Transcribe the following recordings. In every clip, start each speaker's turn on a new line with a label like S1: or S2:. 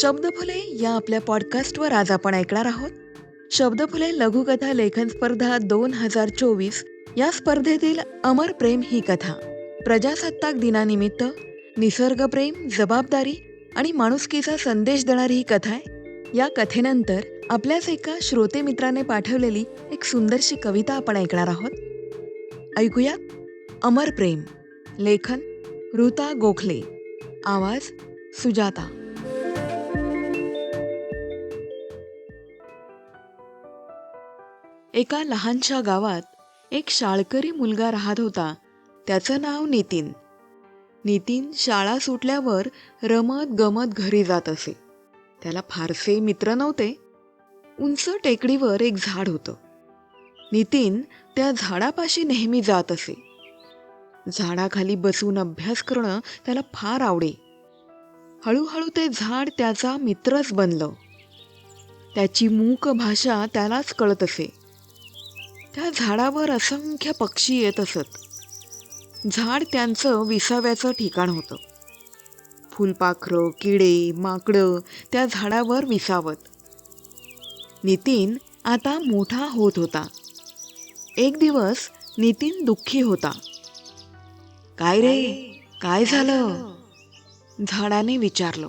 S1: शब्दफुले या आपल्या पॉडकास्टवर आज आपण ऐकणार आहोत. शब्दफुले लघुकथा लेखन स्पर्धा दोन हजार चोवीस या स्पर्धेतील अमर प्रेम ही कथा. प्रजासत्ताक दिनानिमित्त निसर्गप्रेम जबाबदारी आणि माणुसकीचा संदेश देणारी ही कथा आहे. या कथेनंतर आपल्याच एका श्रोते मित्राने पाठवलेली एक सुंदरशी कविता आपण ऐकणार आहोत. ऐकूयात अमर प्रेम. लेखन ऋता गोखले. आवाज सुजाता. एका लहानशा गावात एक शाळकरी मुलगा राहत होता. त्याचं नाव नितीन. नितीन शाळा सुटल्यावर रमत गमत घरी जात असे. त्याला फारसे मित्र नव्हते. उंच टेकडीवर एक झाड होतं. नितीन त्या झाडापाशी नेहमी जात असे. झाडाखाली बसून अभ्यास करणं त्याला फार आवडे. हळूहळू ते झाड त्याचा मित्रच बनलं. त्याची मूक भाषा त्यालाच कळत असे. त्या झाडावर असंख्य पक्षी येत असत. झाड त्यांचं विसाव्याचं ठिकाण होतं. फुलपाखरं किडे माकडं त्या झाडावर विसावत. नितीन आता मोठा होत होता. एक दिवस नितीन दुःखी होता. काय रे? काय झालं? झाडाने विचारलं.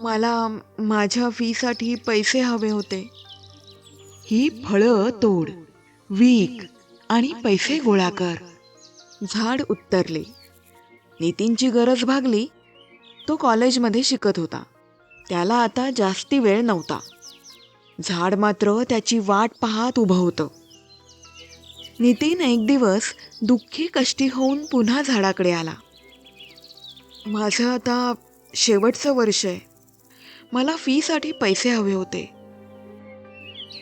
S1: मला माझ्या फीसाठी पैसे हवे होते. ही फळं तोड विक आणि पैसे गोळा कर. झाड उत्तरले. नितीनची गरज भागली. तो कॉलेजमध्ये शिकत होता. त्याला आता जास्ती वेळ नव्हता. झाड मात्र त्याची वाट पाहत उभं होतं. नितीन एक दिवस दुःखी कष्टी होऊन पुन्हा झाडाकडे आला. माझं आता शेवटचं वर्ष आहे. मला फीसाठी पैसे हवे होते.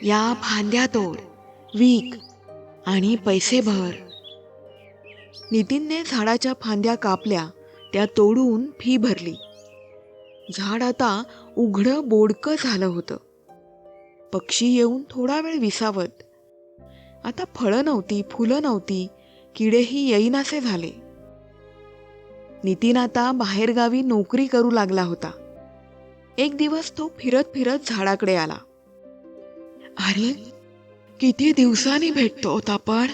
S1: या फांद्या तोड विक आणि पैसे भर. नितीनने झाडाच्या फांद्या कापल्या त्या तोडून फी भरली. झाड आता उघडं बोडकं झालं होतं. पक्षी येऊन थोडा वेळ विसावत. आता फळं नव्हती फुलं नव्हती किडेही येईनासे झाले. नितीन आता बाहेरगावी नोकरी करू लागला होता. एक दिवस तो फिरत फिरत झाडाकडे आला. अरे किती दिवसांनी भेटतो आपण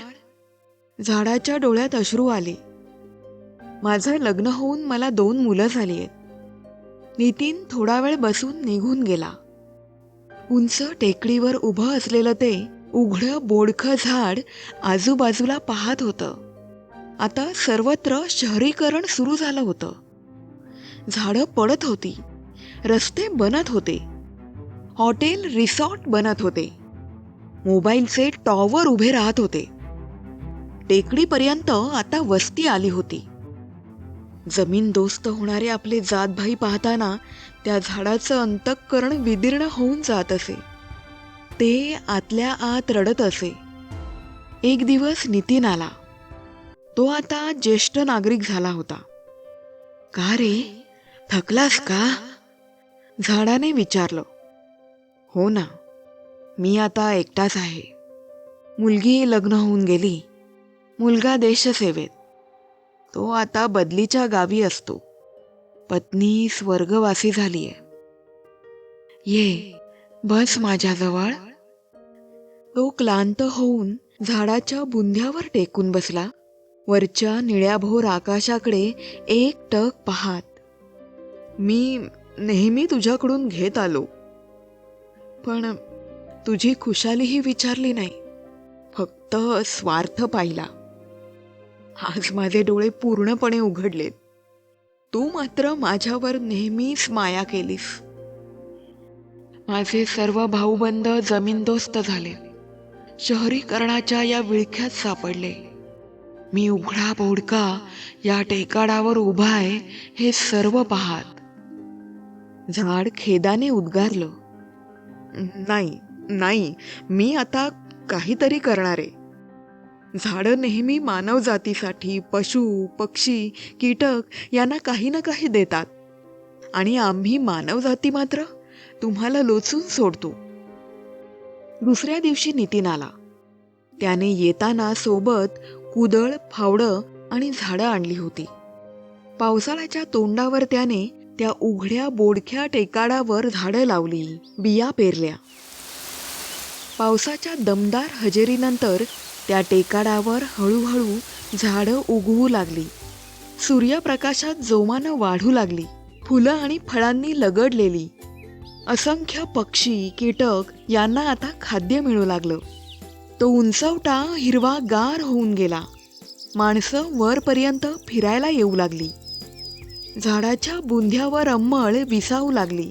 S1: झाडाच्या डोळ्यात अश्रू आले. माझं लग्न होऊन मला दोन मुलं झाली आहेत नितीन थोडा वेळ बसून निघून गेला. उंच टेकडीवर उभं असलेलं ते उघडं बोडखं झाड आजूबाजूला पाहत होतं. आता सर्वत्र शहरीकरण सुरू झालं होतं. झाडं पडत होती. रस्ते बनत होते. हॉटेल रिसॉर्ट बनत होते. मोबाईलचे टॉवर उभे राहत होते. टेकडीपर्यंत आता वस्ती आली होती. जमीन दोस्त होणारे आपले जातभाई पाहताना त्या झाडाचं अंतःकरण विदीर्ण होऊन जात असे. ते आतल्या आत रडत असे. एक दिवस नितीन आला. तो आता ज्येष्ठ नागरिक झाला होता. का रे? थकलास का? झाडाने विचारलं. हो ना. मी आता एकटाच आहे. मुलगी लग्न होऊन गेली. मुलगा देशसेवेत. तो आता बदलीच्या गावी असतो. पत्नी स्वर्गवासी झालीये. ये बस माझ्याजवळ. तो क्लांत होऊन झाडाच्या बुंध्यावर टेकून बसला. वरच्या निळ्याभोर आकाशाकडे एक टक पाहात. मी नेहमी तुझ्याकडून घेत आलो. पण तुझी खुशालीही विचारली नाही. फक्त स्वार्थ पाहिला. आज माझे डोळे पूर्णपणे उघडलेत. तू मात्र माझ्यावर नेहमीच माया केलीस. माझे सर्व भाऊबंद जमीनदोस्त झाले. शहरीकरणाच्या या विळख्यात सापडले. मी उघडा बोडका या टेकाडावर उभा आहे हे सर्व पाहात. झाड खेदाने उद्गारलं. नाही नाही मी आता काहीतरी करणार. आहे झाडं नेहमी मानवजातीसाठी पशु पक्षी कीटक यांना काही ना काही देतात. आणि आम्ही मानवजाती मात्र तुम्हाला लोचून सोडतो. दुसऱ्या दिवशी नितीन आला. त्याने येताना सोबत कुदळ फावडं आणि झाडं आणली होती. पावसाळ्याच्या तोंडावर त्याने त्या उघड्या बोडख्या टेकाडावर झाडं लावली बिया पेरल्या. पावसाच्या दमदार हजेरीनंतर त्या टेकाडावर हळूहळू झाडं उगवू लागली. सूर्यप्रकाशात जोमानं वाढू लागली फुलं आणि फळांनी लगडलेली. असंख्य पक्षी कीटक यांना आता खाद्य मिळू लागलं. तो उंचवटा हिरवा गार होऊन गेला. माणसं वरपर्यंत फिरायला येऊ लागली. झाडाच्या बुंध्यावर अंमळ विसावू लागली.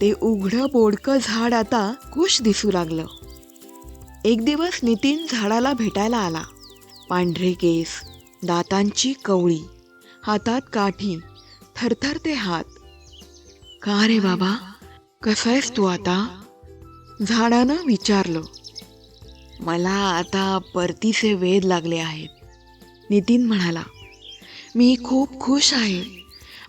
S1: ते उघडं बोडकं झाड आता खुश दिसू लागलं. एक दिवस नितीन झाडाला भेटायला आला. पांढरे केस दातांची कवळी हातात काठी थरथरते हात. का रे बाबा? कसा आहेस तू आता? झाडानं विचारलं. मला आता परतीचे वेध लागले आहेत. नितीन म्हणाला. मी खूप खुश आहे.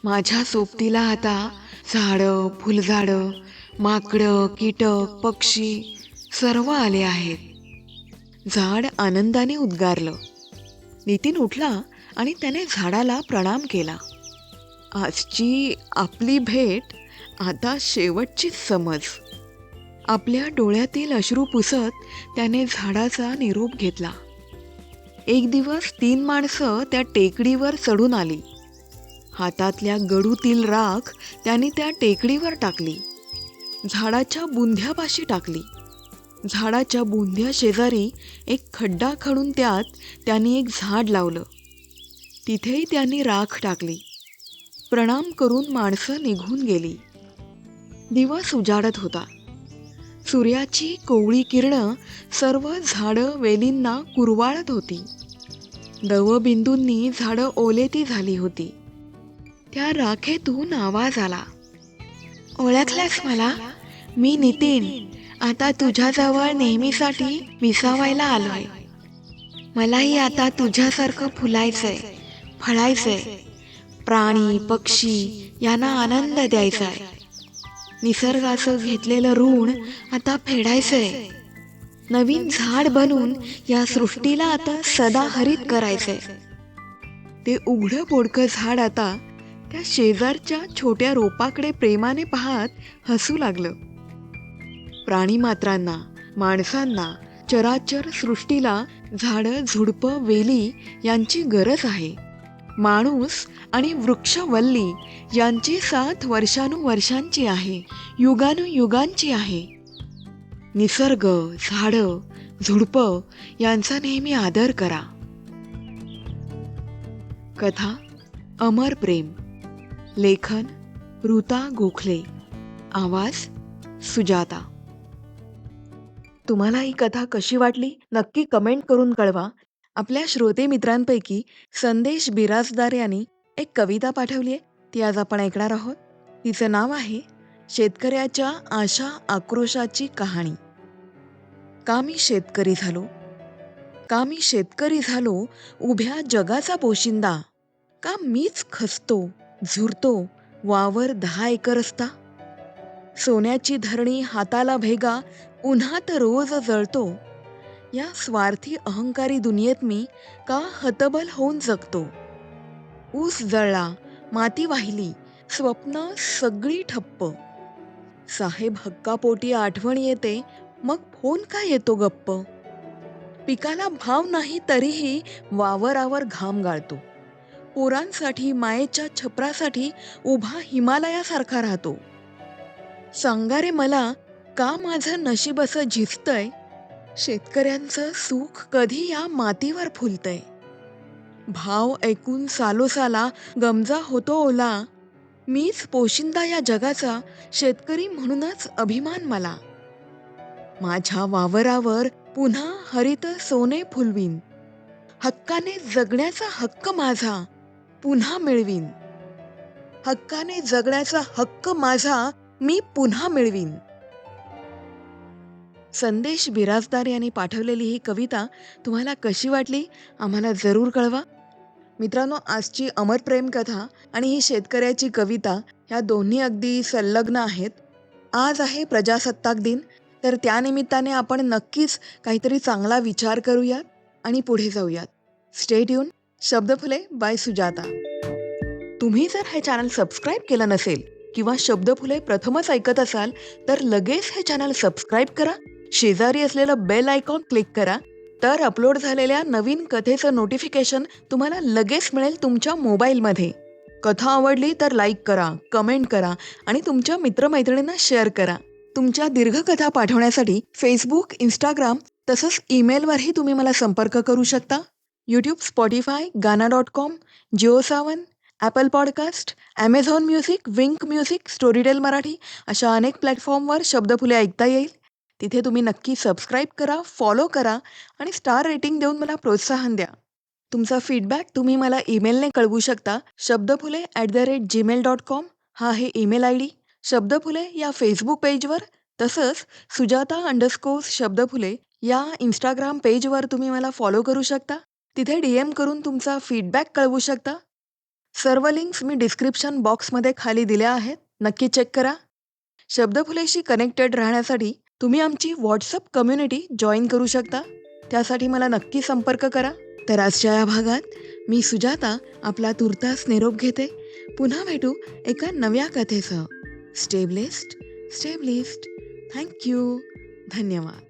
S1: माझ्या सोबतीला आता झाडं फुलझाडं माकडं कीटक पक्षी सर्व आले आहेत. झाड आनंदाने उद्गारलं. नितीन उठला आणि त्याने झाडाला प्रणाम केला. आजची आपली भेट आता शेवटचीच समज. आपल्या डोळ्यातील अश्रू पुसत त्याने झाडाचा निरोप घेतला. एक दिवस तीन माणसं त्या टेकडीवर चढून आली. हातातल्या गडूतील राख त्याने त्या टेकडीवर टाकली. झाडाच्या बुंध्यापाशी टाकली. झाडाच्या बुंध्या शेजारी एक खड्डा खणून त्यात त्याने एक झाड लावलं. तिथेही त्यांनी राख टाकली. प्रणाम करून माणसं निघून गेली. दिवस उजाडत होता. सूर्याची कोवळी किरणं सर्व झाडं वेलींना कुरवाळत होती. दवबिंदूंनी झाडं ओलेती झाली होती. त्या राखेतून आवाज आला. ओळखलास मला? मी नितीन. आता तुझ्याजवळ नेहमीसाठी विसावायला आलोय. मलाही आता तुझ्यासारखं फुलायचंय फळायचंय. प्राणी पक्षी यांना आनंद द्यायचाय. निसर्गाचं घेतलेलं ऋण आता फेडायचंय. नवीन झाड बनून या सृष्टीला आता सदा हरित करायचंय. ते उघडं बोडकं झाड आता त्या शेजारच्या छोट्या रोपाकडे प्रेमाने पाहत हसू लागलं. प्राणीमात्रांना माणसांना चराचर सृष्टीला झाडं झुडपं वेली यांची गरज आहे. माणूस आणि वृक्षवल्ली यांची साथ वर्षानुवर्षांची आहे युगानुयुगांची आहे. निसर्ग झाडं झुडपं यांचा नेहमी आदर करा. कथा अमर प्रेम. लेखन ऋता गोखले. आवाज सुजाता. तुम्हाला ही कथा कशी वाटली? नक्की कमेंट करून कळवा. आपल्या श्रोते मित्रांपैकी संदेश बिराजदार यांनी एक कविता पाठवली आहे. ती आज आपण ऐकणार आहोत. तिचं नाव आहे शेतकऱ्याच्या आशा आक्रोशाची कहाणी. का मी शेतकरी झालो. का मी शेतकरी झालो उभ्या जगाचा पोशिंदा. का मीच खसतो? झुरतो वावर दहा एकर असता? सोन्याची धरणी हाताला भेगा उन्हात रोज जळतो. या स्वार्थी अहंकारी दुनियेत मी का हतबल होऊन जगतो? ऊस जळला माती वाहिली स्वप्न सगळी ठप्प. साहेब हक्कापोटी आठवण येते मग फोन का येतो गप्प? पिकाला भाव नाही तरीही वावरावर घाम गाळतो. पोरांसाठी मायेच्या छपरासाठी उभा हिमालयासारखा राहतो. सांगा रे मला का माझं नशीब असं झिजतंय? शेतकऱ्यांचं सुख कधी या मातीवर फुलतंय? भाव ऐकून सालोसाला गमजा होतो ओला मीच पोशिंदा या जगाचा शेतकरी म्हणूनच अभिमान मला. माझ्या वावरावर पुन्हा हरित सोने फुलवीन. हक्काने जगण्याचा हक्क माझा. पुन्हा मिळवीन. हक्काने जगण्याचा हक्क माझा मी पुन्हा मिळवीन. संदेश बिराजदार यांनी पाठवलेली ही कविता तुम्हाला कशी वाटली आम्हाला जरूर कळवा. मित्रांनो आजची अमर प्रेम कथा आणि ही शेतकऱ्याची कविता ह्या दोन्ही अगदी संलग्न आहेत. आज आहे प्रजासत्ताक दिन तर त्यानिमित्ताने आपण नक्कीच काहीतरी चांगला विचार करूयात आणि पुढे जाऊयात. स्टेट येऊन शब्दफुले बाय सुजाता. तुम्ही जर हे चॅनल सबस्क्राईब केलं नसेल किंवा शब्दफुले प्रथमच ऐकत असाल तर लगेच हे चॅनल सबस्क्राईब करा शेजारी असलेलं बेल आयकॉन क्लिक करा तर अपलोड झालेल्या नवीन कथेचं नोटिफिकेशन तुम्हाला लगेच मिळेल तुमच्या मोबाईलमध्ये कथा आवडली तर लाईक करा कमेंट करा आणि तुमच्या मित्रमैत्रिणींना शेअर करा. तुमच्या दीर्घकथा पाठवण्यासाठी फेसबुक इंस्टाग्राम तसंच ईमेलवरही तुम्ही मला संपर्क करू शकता. YouTube Spotify Gaana dot com Jio Saavn Apple podcast Amazon music Wynk music Storytel Marathi अशा अनेक प्लॅटफॉर्मवर शब्दफुले ऐकता येईल. तिथे तुम्ही नक्की सबस्क्राईब करा फॉलो करा आणि स्टार रेटिंग देऊन मला प्रोत्साहन द्या. तुमचा फीडबॅक तुम्ही मला ईमेलने कळवू शकता. Shabdphule at the rate Gmail dot com हा आहे ईमेल आय डी शब्दफुले या फेसबुक पेजवर तसंच सुजाता अंडरस्कोर्स शब्दफुले या इंस्टाग्राम पेजवर तुम्ही मला फॉलो करू शकता. तिथे डी एम करून तुमचा फीडबॅक कळवू शकता? सर्व लिंक्स मी डिस्क्रिप्शन बॉक्समध्ये खाली दिल्या आहेत. नक्की चेक करा. शब्दफुलेशी कनेक्टेड राहण्यासाठी तुम्ही आमची व्हॉट्सअप कम्युनिटी जॉईन करू शकता. त्यासाठी मला नक्की संपर्क करा. तर आजच्या या भागात मी सुजाता आपला तुर्तास निरोप घेते. पुन्हा भेटू एका नव्या कथेसह. स्टेबलिस्ट स्टेबलिस्ट थँक्यू धन्यवाद.